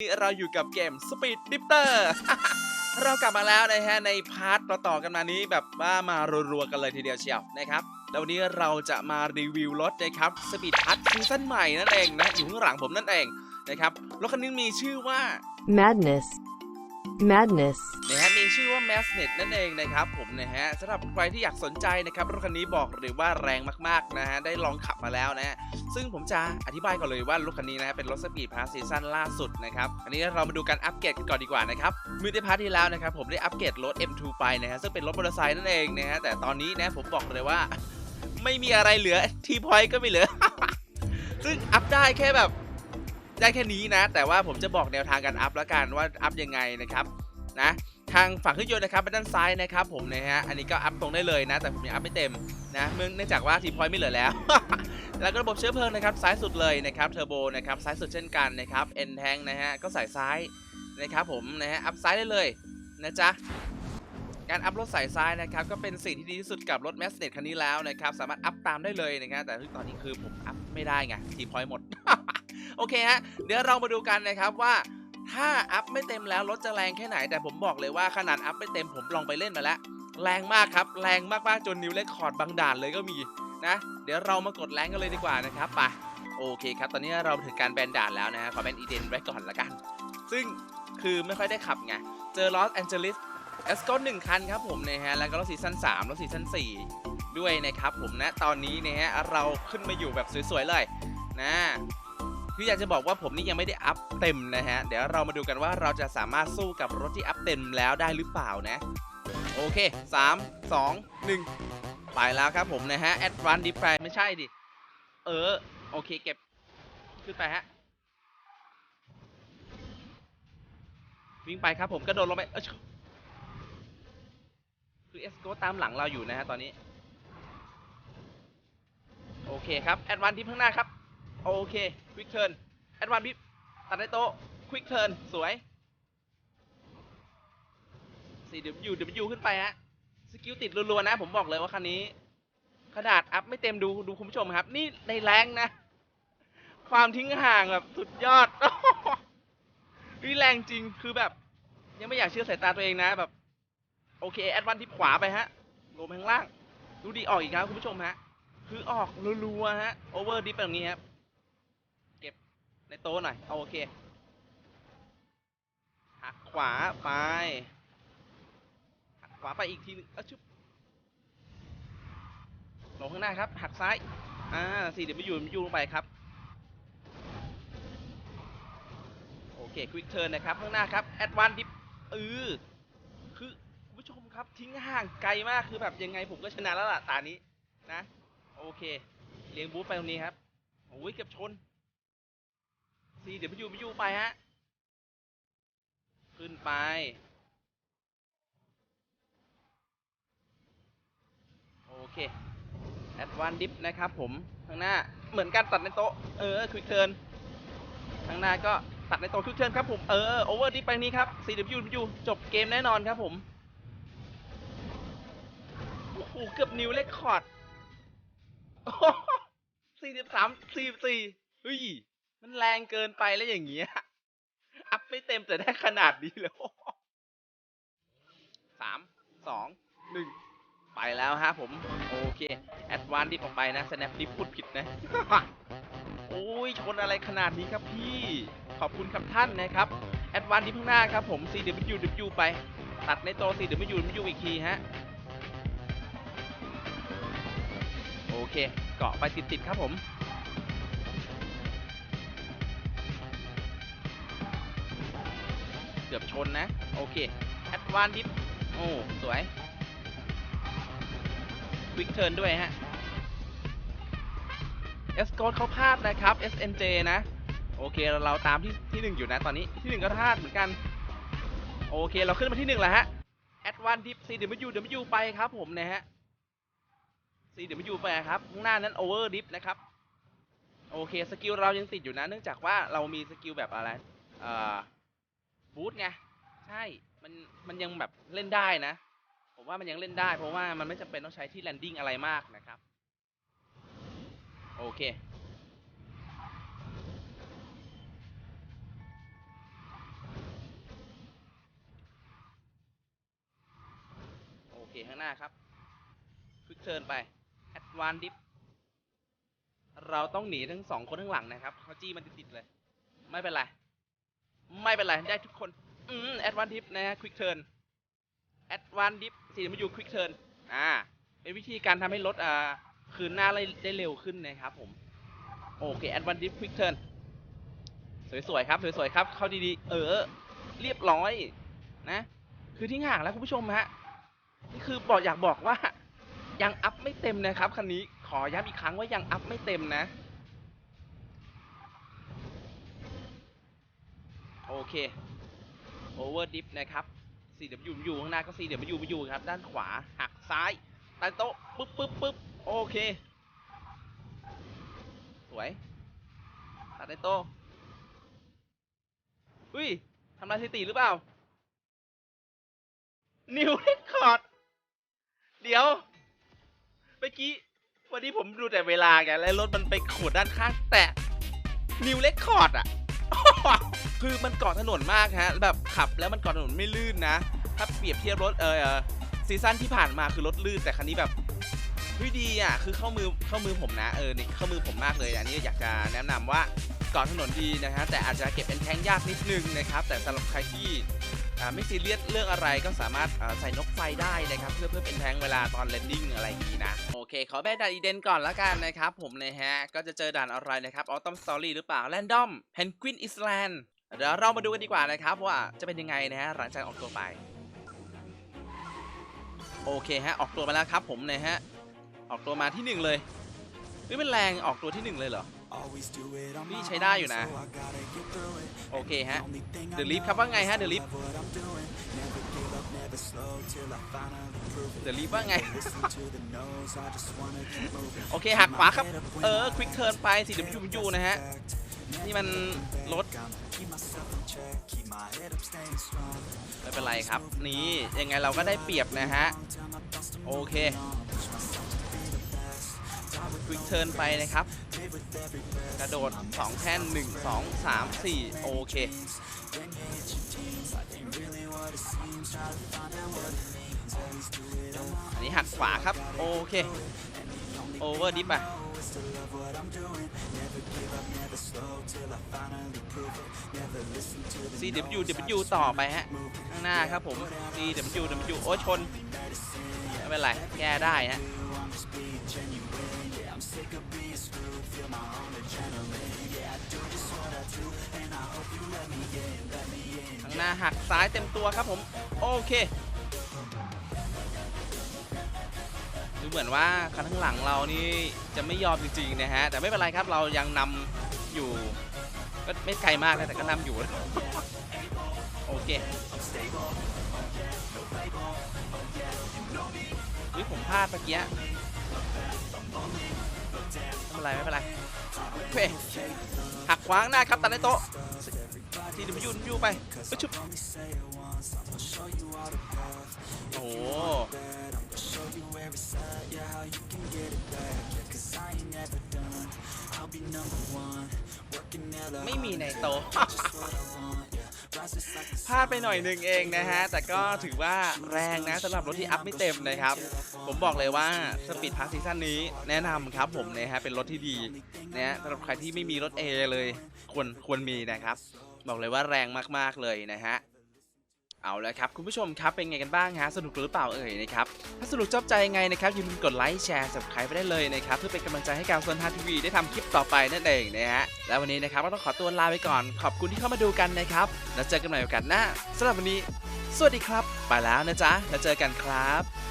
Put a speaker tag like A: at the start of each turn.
A: นี้เราอยู่กับเกม Speed d i p t e r เรากลับมาแล้วนะฮะในพาร์ทต่อๆกันมานี้แบบว่ามารัวๆกันเลยทีเดียวเชียวนะครับแล้ววันนี้เราจะมารีวิวรถนะครับ Speed p a t ซีซั่นใหม่นั่นเองนะอยู่ข้างหลังผมนั่นเองนะครับรถคันนี้มีชื่อว่า
B: Madness. Madness.
A: นะ ชื่อว่า m a s n e t นั่นเองนะครับผมนะฮะสำหรับใครที่อยากสนใจนะครับรถคันนี้บอกเลยว่าแรงมากๆนะฮะได้ลองขับมาแล้วนะฮะซึ่งผมจะอธิบายก่อนเลยว่ารถคันนี้นะฮะเป็นรถสปีดพาร์ซีซั่นล่าสุดนะครับอันนี้เรามาดูการอัปเกรดกันก่อนดีกว่านะครับมือในพาร์ทที่แล้วนะครับผมได้อัปเกรดรถ M2 ไปนะฮะซึ่งเป็นรถมอเตอร์ไซค์นั่นเองนะฮะแต่ตอนนี้นะผมบอกเลยว่า ไม่มีอะไรเหลือทีพอยต์ก็ไม่เหลือ ซึ่งอัพได้แค่แบบได้แค่นี้นะ แต่ว่าผมจะบอกแนวทางการอัพแล้วกันว่าอัพยังไงนะครับนะ ทางฝั่งเครื่องยนต์นะครับเป็นด้านซ้ายนะครับผมนะฮะอันนี้ก็อัพตรงได้เลยนะ แต่ผมยังอัพไม่เต็มนะเนื่องจากว่าทีพอยต์ไม่เหลือแล้ว แล้วก็ระบบเชื้อเพลิงนะครับซ้ายสุดเลยนะครับเทอร์โบนะครับซ้ายสุดเช่นกันนะครับเอ็นแทงนะฮะก็ใส่ซ้ายนะครับผมนะฮะอัพซ้ายได้เลยนะจ๊ะการอัพรถสายซ้ายนะครับก็เป็นสิ่งที่ดีที่สุดกับรถแมสเนตคันนี้แล้วนะครับสามารถอัพตามได้เลยนะครับแต่ตอนนี้คือผมอัพไม่ได้ไงทีพอยต์หมดโอเคฮะเดี๋ยวเรามาดูกันนะครับว่า ถ้าอัพไม่เต็มแล้วรถจะแรงแค่ไหน แต่ผมบอกเลยว่าขนาดอัพไม่เต็มผมลองไปเล่นมาแล้ว แรงมากครับ แรงมากๆจนนิวเลคคอร์ดบางด่านเลยก็มีนะ เดี๋ยวเรามากดแรงกันเลยดีกว่านะครับไปโอเคครับ ตอนนี้เราถึงการแบนด่านแล้วนะฮะขอแบนอีเดนไว้ก่อนละกัน ซึ่งคือไม่ค่อยได้ขับไง เจอลอสแอนเจลิสเอสโกหนึ่งคันครับผมนะฮะ แล้วก็รถซีซั่น3รถซีซั่น4ด้วยนะครับผมนะ ตอนนี้นะฮะ เราขึ้นมาอยู่แบบสวยๆเลยนะ คืออยากจะบอกว่าผมนี่ยังไม่ได้อัพเต็มนะฮะ เดี๋ยวเรามาดูกันว่าเราจะสามารถสู้กับรถที่อัพเต็มแล้วได้หรือเปล่านะ โอเค 3 2 1 ไปแล้วครับผมนะฮะ Advanced d e p l ไม่ใช่ดิ เออ โอเคเก็บ ขึ้นไปฮะ วิ่งไปครับผมกระโดดลงไปเอยคือเอสโกตามหลังเราอยู่นะฮะตอนนี้ โอเคครับ Advanced Dip ข้างหน้าครับ โอเค Quick Turn Advanced Dip ตัดในโต๊ะ Quick Turn สวย 4W W ขึ้นไปฮะ สกิลติดรัวๆนะ ผมบอกเลยว่าคันนี้ขนาดอัพไม่เต็มดูดูคุณผู้ชมครับ นี่ในแรงนะ ความทิ้งห่างแบบสุดยอดนี่แรงจริงคือแบบ ยังไม่อยากเชื่อสายตาตัวเองนะแบบ โอเค แอดวันที่ขวาไปฮะลงไปข้างล่าง ดูดีออกอีกครับคุณผู้ชมฮะ คือออกรัวๆฮะ โอเวอร์ดิฟแบบนี้ครับ ในโต๊ะหน่อยเอาโอเค หักขวาไป หักขวาไปอีกทีหนึงเอาชุบลงข้างหน้าครับ หักซ้าย อ่าสี่เดี๋ยวไม่อยู่ไม่อยู่ลงไปครับ โอเค ควิกเทิร์นนะครับ ข้างหน้าครับ แอดวานดิฟเออคือคุณผู้ชมครับ ทิ้งห่างไกลมาก คือแบบยังไงผมก็ชนะแล้วล่ะ ตานี้ นะ โอเค เลี้ยงบูธไปตรงนี้ครับ โอ้ย เกือบชน สี่เดี๋ยวไม่ยู่ไม่ยูไปฮะ ขึ้นไป โอเคแอดวานดิฟนะครับผมข้างหน้าเหมือนกันตัดในโต๊ะ เออควิกเทิร์นข้างหน้าก็ตัดในโต๊ะควิกเทิร์นครับผมเออโอเวอร์ดิฟไปนี้ครับ CW จบเกมแน่นอนครับผมโอ้โหเกือบนิวเลคคอร์ดสี่สิบสามสี่สี่เฮ้ย มันแรงเกินไปแล้วอย่างเงี้ย อัพไม่เต็มแต่ได้ขนาดนี้แล้วสามสองหนึ่งไปแล้วฮะผม โอเค แอดวานดิฟออกไปนะ snap ดิฟพูดผิดนะ โอ้ยชนอะไรขนาดนี้ครับพี่ ขอบคุณครับท่านนะครับ แอดวานดิฟข้างหน้าครับผม CWW ไป ตัดในโต CWW อีกทีฮะ โอเค เกาะไปติดๆครับผม เกือบชนนะ โอเคแอดวานดิฟโอ้ สวยควิกเทิร์นด้วยฮะเอสโกดเขาพลาดนะครับ SNJ นะ โอเคเราเราตามที่ที่หนึ่งอยู่นะตอนนี้ที่หนึ่งก็พลาดเหมือนกัน โอเคเราขึ้นมาที่หนึ่งแล้วฮะแอดวานดิฟ CW W ไปครับผมนะฮะ CW ไปครับข้างหน้านั้น Over Dip นะครับโอเคสกิลเรายังติดอยู่นะ เนื่องจากว่าเรามีสกิลแบบอะไรอ่อ บูธไงใช่มันมันยังแบบเล่นได้นะ ผมว่ามันยังเล่นได้เพราะว่ามันไม่จำเป็นต้องใช้ที่แลนดิ้งอะไรมากนะครับ โอเคโอเคข้างหน้าครับฟลิกเชิญไปแอดวานดิฟเราต้องหนีทั้งสองคนข้างหลังนะครับเขาจี้มันติดๆเลย ไม่เป็นไร ไม่เป็นไร ได้ทุกคน อืมแอดวานดิฟนะฮะควิกเทิร์นแอดวานดิฟสี่มาอยู่ควิกเทิร์นอ่า เป็นวิธีการทำให้รถอ่า คืนหน้าได้ได้เร็วขึ้นนะครับผม โอเคแอดวานดิฟควิกเทิร์นสวยๆ ครับ สวยๆ ครับ เข้าดีๆ เออ เรียบร้อย นะ คือที่ห่างแล้วคุณผู้ชมฮะ นี่คือบอกอยากบอกว่า ยังอัพไม่เต็มนะครับคันนี้ ขอย้ำอีกครั้งว่ายังอัพไม่เต็มนะ โอ เคโอเวอร์ดิฟนะครับ 4W อยู่ข้างหน้าก็ 4W มาอยู่ครับ ด้านขวาหักซ้ายใต้โต๊ะปึ๊บปึ๊บปึ๊บโอเค สวยตัดใต้โต๊ะอุ้ยทำลายสถิติหรือเปล่า นิวเรคคอร์ด เดี๋ยว เมื่อกี้ วันนี้ผมดูแต่เวลาไงแล้วรถมันไปขูดด้านข้างแต่นิวเรคคอร์ดอะ คือมันเกาะถนนมากฮะแบบขับแล้วมันเกาะถนนไม่ลื่นนะ ถ้าเปรียบเทียบรถเออซีซั่นที่ผ่านมาคือรถลื่นแต่คันนี้แบบดีอะคือเข้ามือเข้ามือผมนะเออนี่เข้ามือผมมากเลยอันนี้อยากจะแนะนำว่าเกาะถนนดีนะฮะแต่อาจจะเก็บเป็นแท้งยากนิดนึงนะครับ แต่สำหรับใครที่ไม่ซีเรียสเรื่องอะไรก็สามารถใส่นกไฟได้นะครับ เพื่อเพื่อเป็นแท้งเวลาตอนเลนดิ้งอะไรอย่างนี้นะ เค ขอแบด่านอีเดนก่อนแล้วกันนะครับผมนะฮะ ก็จะเจอด่านอะไรนะครับออตอมสตอรี่หรือเปล่าแรนดอมเพนกวินอิสแลนด์เดี๋ยวเรามาดูกันดีกว่านะครับว่าจะเป็นยังไงนะฮะหลังจากออกตัวไป โอเคฮะ ออกตัวมาแล้วครับผมนะฮะ ออกตัวมาที่หนึ่งเลย เฮ้ยมันแรงออกตัวที่หนึ่งเลยเหรอ
C: นี่ใช้ได้อยู่นะ
A: โอเคฮะ เดอะลิฟครับว่าไงฮะ เดอะลิฟเดอะลิฟว่าไง โอเคหักขวาครับ เออ ควิกเทิร์นไปสีดำยูยูนะฮะ นี่มันรถไม่เป็นไรครับ นี่ยังไงเราก็ได้เปรียบนะฮะ โอเค ควิกเทิร์นไปนะครับ กระโดด 2 แท่น 1 2 3 4 โอเค อันนี้หักขวาครับ โอเค โอเวอร์ดิฟไป CW W ต่อไปฮะข้างหน้าครับผม CW W โอ้ชน ไม่เป็นไร แก้ได้ฮะ ข้างหน้าหักซ้ายเต็มตัวครับผม โอเคดูเหมือนว่าคันข้างหลังเรานี่จะไม่ยอมจริงๆนะฮะ แต่ไม่เป็นไรครับเรายังนำอยู่ ก็ไม่ไกลมากนะแต่ก็นำอยู่ โอเคอุ้ยผมพลาดเมื่อกี้ เป็นไรไม่เป็นไรเพ่หักขวางหน้าครับตัดในโต๊ะทีเดยูยูไปไปชุบโอ้โหไม่มีในโต๊ะ พลาดไปหน่อยหนึ่งเองนะฮะ แต่ก็ถือว่าแรงนะสำหรับรถที่อัพไม่เต็มนะครับ ผมบอกเลยว่าสปีดพาร์ซีซั่นนี้แนะนำครับผมนะฮะเป็นรถที่ดีนะฮะสำหรับใครที่ไม่มีรถ A เลยควรควรมีนะครับ บอกเลยว่าแรงมากๆเลยนะฮะ เอาละครับคุณผู้ชมครับเป็นไงกันบ้างฮะสนุกหรือเปล่าเอ่ยนะครับถ้าสนุกชอบใจยังไงนะครับอย่าลืมกดไลค์แชร์สับสไครป์ไปได้เลยนะครับเพื่อเป็นกำลังใจให้การโซนทาทีวีได้ทำคลิปต่อไปนั่นเองนะฮะแล้ววันนี้นะครับก็ต้องขอตัวลาไปก่อน ขอบคุณที่เข้ามาดูกันนะครับแล้วเจอกันใหม่โอกาสหน้าสำหรับวันนี้ สวัสดีครับ ไปแล้วนะจ๊ะแล้วเจอกันครับ